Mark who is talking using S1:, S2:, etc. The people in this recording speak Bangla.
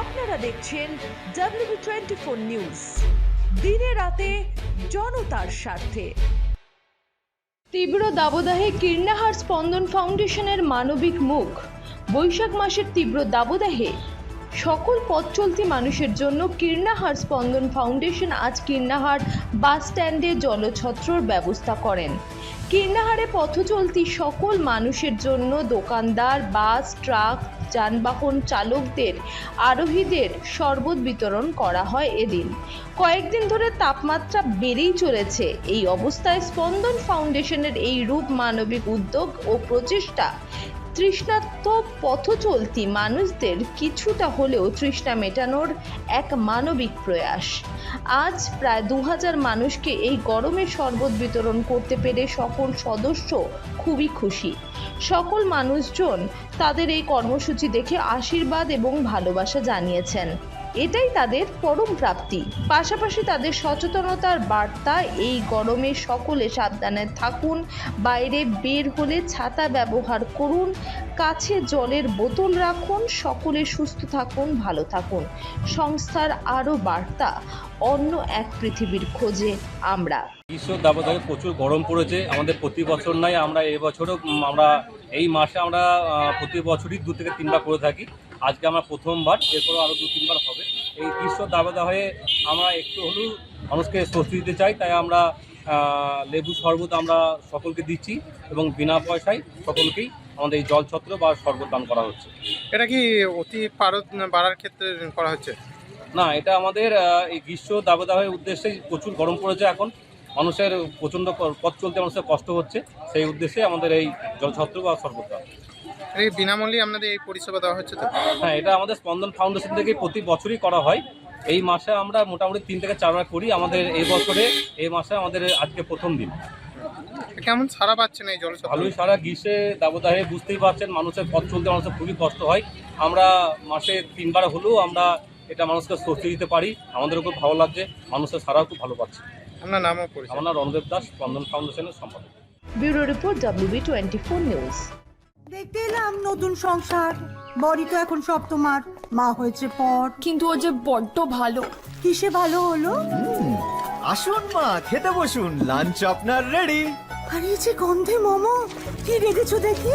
S1: আপনারা দেখছেন ডাব্লিউ টোয়েন্টি ফোর নিউজ দিনে রাতে জনতার স্বার্থে।
S2: তীব্র দাবদাহে কীর্ণাহার স্পন্দন ফাউন্ডেশনের মানবিক মুখ। বৈশাখ মাসের তীব্র দাবদাহে সকল পথ চলতি মানুষের জন্য কীর্ণাহার স্পন্দন ফাউন্ডেশন আজ কীর্ণাহার বাস স্ট্যান্ডে জলছত্রর ব্যবস্থা করেন। কীর্ণাহারে পথ চলতি সকল মানুষের জন্য দোকানদার, বাস, ট্রাক, যানবাহন চালকদের, আরোহীদের শরবত বিতরণ করা হয় এদিন। কয়েকদিন ধরে তাপমাত্রা বেড়েই চলেছে। এই অবস্থায় স্পন্দন ফাউন্ডেশনের এই রূপ মানবিক উদ্যোগ ও প্রচেষ্টা তৃষ্ণার্ত পথ চলতি মানুষদের কিছুটা হলেও তৃষ্ণা মেটানোর এক মানবিক প্রয়াস। আজ প্রায় দু হাজার মানুষকে এই গরমে শরবত বিতরণ করতে পেরে সকল সদস্য খুবই খুশি। সকল মানুষজন তাদের এই কর্মসূচি দেখে আশীর্বাদ এবং ভালোবাসা জানিয়েছেন। এটাই তাদের পরম প্রাপ্তি। পাশাপাশি তাদের সচেতনতার বার্তা, এই গরমে সকলে সাবধানে থাকুন, বাইরে বের হলে ছাতা ব্যবহার করুন, কাছে জলের বোতল রাখুন, সকলে সুস্থ থাকুন, ভালো থাকুন। সংস্থার আরও বার্তা, অন্য এক পৃথিবীর খোঁজে আমরা।
S3: গ্রীষ্ম দাবদাহে প্রচুর গরম পড়েছে। আমাদের প্রতি বছর নাই আমরা এবছরও আমরা এই মাসে আমরা প্রতি বছরই দু থেকে তিনবার করে থাকি। আজকে আমরা প্রথমবার এরপরও আরও দু তিনবার হবে। এই গ্রীষ্ম দাবদাহে আমরা একটু হলেও মানুষকে স্বস্তি দিতে চাই তাই আমরা লেবু শরবত আমরা সকলকে দিচ্ছি এবং বিনা পয়সায় সকলকেই আমাদের এই জলছত্র বা শরবত দান করা হচ্ছে।
S4: এটা কি অতি পারদ বাড়ার ক্ষেত্রে করা হচ্ছে?
S3: না এটা আমাদের এই গ্রীষ্ম দাবদাহের উদ্দেশ্যে প্রচুর গরম পড়েছে এখন। মানুষের প্রচণ্ড পথ চলতে মানুষের কষ্ট হচ্ছে। সেই উদ্দেশ্যে আমাদের এই জলছত্র বা দেওয়া।
S4: এই বিনামূল্যে আপনাদের এই পরিষেবা দেওয়া হচ্ছে তো?
S3: হ্যাঁ এটা আমাদের স্পন্দন ফাউন্ডেশন থেকে প্রতি বছরই করা হয়। এই মাসে আমরা মোটামুটি তিন থেকে চারবার করি। আমাদের এই বছরে এই মাসে আমাদের আজকে প্রথম দিন।
S4: কেমন সারা পাচ্ছেন এই জলছত্র?
S3: ভালোই সারা গ্রীষ্মে দাবদাহে বুঝতেই পারছেন মানুষের পথ চলতে মানুষের খুবই কষ্ট হয়। আমরা মাসে তিনবার হলেও আমরা এটা মানুষকে স্বস্তি দিতে পারি। আমাদেরও খুব ভালো লাগছে মানুষের সারাও খুব ভালো পাচ্ছে।
S4: আপনার নামও পরিচয়।
S3: আমার নাম রণদেব দাস স্পন্দন ফাউন্ডেশনের সম্পাদক।
S2: Bureau report WB twenty four news
S5: দেখতে এলাম নতুন সংসার বড়ি তো এখন সব তোমার মা হয়েছে পর।
S6: কিন্তু ও যে বড্ড ভালো।
S5: কিসে ভালো হলো?
S7: আসুন মা খেতে বসুন লাঞ্চ আপনার রেডি
S5: আর এই যে গন্ধে মোমো কি রেখেছো দেখি?